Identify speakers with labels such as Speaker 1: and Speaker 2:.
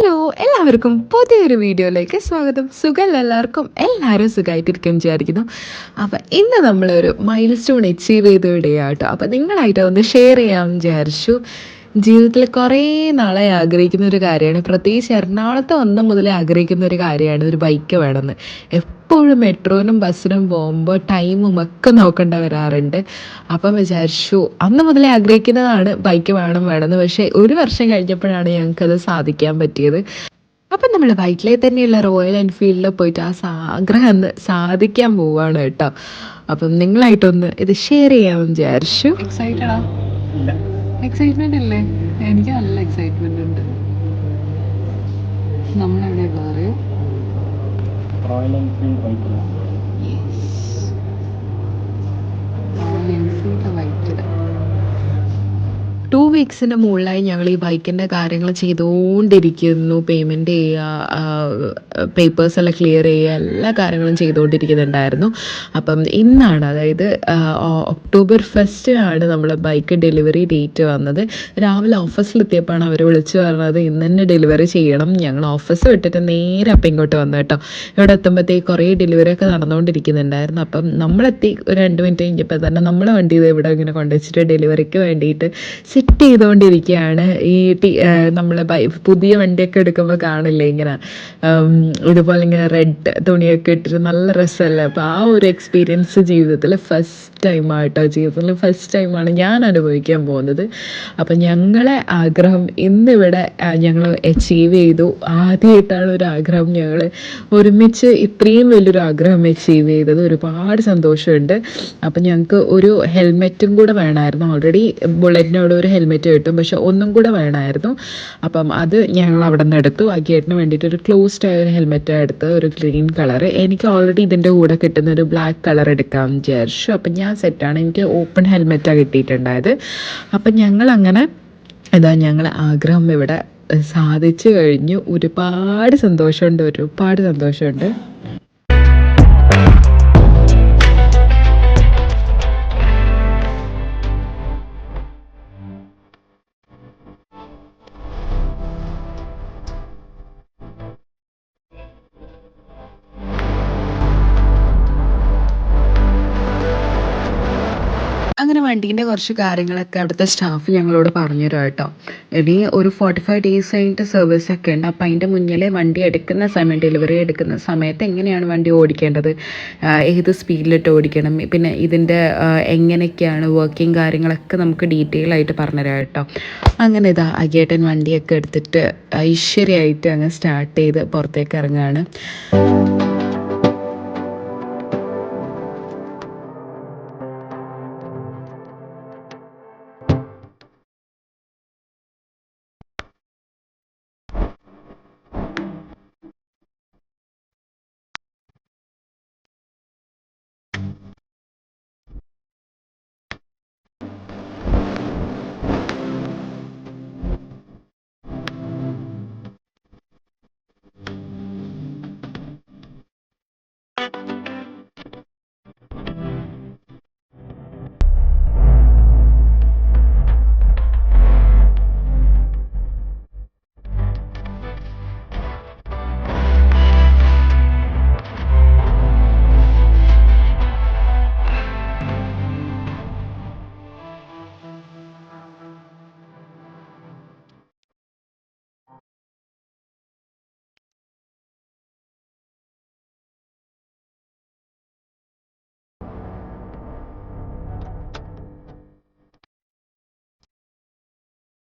Speaker 1: Hello എല്ലാവർക്കും പുതിയൊരു വീഡിയോയിലേക്ക് സ്വാഗതം. സുഖം എല്ലാവർക്കും? എല്ലാവരും സുഖമായിട്ടിരിക്കും വിചാരിക്കുന്നു. അപ്പം ഇന്ന് നമ്മളൊരു മൈൽ സ്റ്റോൺ അച്ചീവ് ചെയ്ത ഇടയാട്ടോ അപ്പം നിങ്ങളായിട്ട് ഒന്ന് ഷെയർ ചെയ്യാമെന്ന് വിചാരിച്ചു. ജീവിതത്തിൽ കുറേ നാളെ ആഗ്രഹിക്കുന്ന ഒരു കാര്യമാണ്. പ്രത്യേകിച്ച് എറണാകുളത്ത് വന്ന മുതലേ ആഗ്രഹിക്കുന്ന ഒരു കാര്യമാണ് ഒരു ബൈക്ക് വേണമെന്ന്. എപ്പോഴും മെട്രോനും ബസ്സിനും പോകുമ്പോൾ ടൈമും ഒക്കെ നോക്കേണ്ട വരാറുണ്ട്. അപ്പം വിചാരിച്ചു അന്ന് മുതലേ ആഗ്രഹിക്കുന്നതാണ് ബൈക്ക് വേണം വേണമെന്ന്. പക്ഷേ ഒരു വർഷം കഴിഞ്ഞപ്പോഴാണ് ഞങ്ങൾക്കത് സാധിക്കാൻ പറ്റിയത്. അപ്പം നമ്മൾ ബൈക്കിലെ തന്നെയുള്ള റോയൽ എൻഫീൽഡിൽ പോയിട്ട് ആ ആഗ്രഹം ഒന്ന് സാധിക്കാൻ പോവാണ് കേട്ടോ. അപ്പം നിങ്ങളായിട്ടൊന്ന് ഇത് ഷെയർ ചെയ്യാമെന്ന് വിചാരിച്ചു. എക്സൈറ്റഡാ എക്സൈറ്റ്മെന്റ് ഇല്ലേ? എനിക്ക് നല്ല എക്സൈറ്റ്മെന്റ് ഉണ്ട്. നമ്മളെവിടെ
Speaker 2: റോയൽ എൻഫീൽഡ്
Speaker 1: വൈറ്റിൽ. ടു വീക്സിന് മുകളിലായി ഞങ്ങൾ ഈ ബൈക്കിന്റെ കാര്യങ്ങൾ ചെയ്തുകൊണ്ടിരിക്കുന്നു. പേയ്മെന്റ് ചെയ്യുക പേപ്പേഴ്സ് എല്ലാം ക്ലിയർ ചെയ്യുക എല്ലാ കാര്യങ്ങളും ചെയ്തുകൊണ്ടിരിക്കുന്നുണ്ടായിരുന്നു. അപ്പം ഇന്നാണ് അതായത് ഒക്ടോബർ ഫസ്റ്റ് ആണ് നമ്മൾ ബൈക്ക് ഡെലിവറി ഡേറ്റ് വന്നത്. രാവിലെ ഓഫീസിലെത്തിയപ്പോഴാണ് അവർ വിളിച്ചു പറഞ്ഞത് ഇന്ന് തന്നെ ഡെലിവറി ചെയ്യണം. ഞങ്ങൾ ഓഫീസ് വിട്ടിട്ട് നേരെ അപ്പം ഇങ്ങോട്ട് വന്നു കേട്ടോ. ഇവിടെ എത്തുമ്പോഴത്തേക്ക് കുറേ ഡെലിവറി ഒക്കെ നടന്നുകൊണ്ടിരിക്കുന്നുണ്ടായിരുന്നു. അപ്പം നമ്മളെത്തി ഒരു രണ്ട് മിനിറ്റ് കഴിഞ്ഞപ്പോൾ തന്നെ നമ്മളെ വണ്ടി ഇത് ഇവിടെ ഇങ്ങനെ കൊണ്ടുവച്ചിട്ട് ഡെലിവറിക്ക് വേണ്ടിയിട്ട് ചെയ്തുകൊണ്ടിരിക്കുകയാണ്. ഈ നമ്മൾ പുതിയ വണ്ടിയൊക്കെ എടുക്കുമ്പോൾ കാണില്ലേ ഇങ്ങനെ ഇതുപോലെ ഇങ്ങനെ റെഡ് തുണിയൊക്കെ ഇട്ടിട്ട് നല്ല രസമല്ലേ അപ്പോൾ ആ ഒരു എക്സ്പീരിയൻസ് ജീവിതത്തിൽ ഫസ്റ്റ് ടൈമായിട്ടോ ജീവിതത്തിൽ ഫസ്റ്റ് ടൈമാണ് ഞാൻ അനുഭവിക്കാൻ പോകുന്നത്. അപ്പം ഞങ്ങളെ ആഗ്രഹം ഇന്നിവിടെ ഞങ്ങൾ അച്ചീവ് ചെയ്തു. ആദ്യമായിട്ടാണ് ഒരു ആഗ്രഹം ഞങ്ങൾ ഒരുമിച്ച് ഇത്രയും വലിയൊരു ആഗ്രഹം അച്ചീവ് ചെയ്തത്. ഒരുപാട് സന്തോഷമുണ്ട്. അപ്പം ഞങ്ങൾക്ക് ഒരു ഹെൽമെറ്റും കൂടെ വേണമായിരുന്നു ഓൾറെഡി ബുള്ളറ്റിനോട് ഒരു ഹെൽമെറ്റ് കിട്ടും. പക്ഷെ ഒന്നും കൂടെ വേണമായിരുന്നു. അപ്പം അത് ഞങ്ങൾ അവിടെ നിന്ന് എടുത്തു. ആ ഗേറ്റിന് വേണ്ടിയിട്ട് ഒരു ക്ലോസ്ഡ് ആയ ഒരു ഹെൽമെറ്റ് എടുത്ത് ഒരു ഗ്രീൻ കളർ എനിക്ക് ഓൾറെഡി ഇതിന്റെ കൂടെ കിട്ടുന്ന ഒരു ബ്ലാക്ക് കളർ എടുക്കാമെന്ന് വിചാരിച്ചു. അപ്പം ഞാൻ സെറ്റാണ് എനിക്ക് ഓപ്പൺ ഹെൽമെറ്റാണ് കിട്ടിയിട്ടുണ്ടായത്. അപ്പം ഞങ്ങൾ അങ്ങനെ ഇതാ ഞങ്ങൾ ആഗ്രഹം ഇവിടെ സാധിച്ചു കഴിഞ്ഞു. ഒരുപാട് സന്തോഷമുണ്ട്. ഒരുപാട് സന്തോഷമുണ്ട്. അങ്ങനെ വണ്ടീന്റെ കുറച്ച് കാര്യങ്ങളൊക്കെ അവിടുത്തെ സ്റ്റാഫ് ഞങ്ങളോട് പറഞ്ഞു തരാം കേട്ടോ. ഇനി ഒരു ഫോർട്ടി ഫൈവ് ഡേയ്സ് കഴിഞ്ഞിട്ട് സർവീസ് ഒക്കെ ഉണ്ട്. അപ്പം അതിന്റെ മുന്നിൽ വണ്ടി എടുക്കുന്ന സമയം ഡെലിവറി എടുക്കുന്ന സമയത്ത് എങ്ങനെയാണ് വണ്ടി ഓടിക്കേണ്ടത്? ഏത് സ്പീഡിലിട്ട് ഓടിക്കണം? പിന്നെ ഇതിന്റെ എങ്ങനെയൊക്കെയാണ് വർക്കിംഗ് കാര്യങ്ങളൊക്കെ നമുക്ക് ഡീറ്റെയിൽ ആയിട്ട് പറഞ്ഞുതരാം കേട്ടോ. അങ്ങനെ ഇതാ അഗേട്ടൻ വണ്ടിയൊക്കെ എടുത്തിട്ട് ഐശ്വര്യമായിട്ട് അങ്ങ് സ്റ്റാർട്ട് ചെയ്ത് പുറത്തേക്ക് ഇറങ്ങുകയാണ്.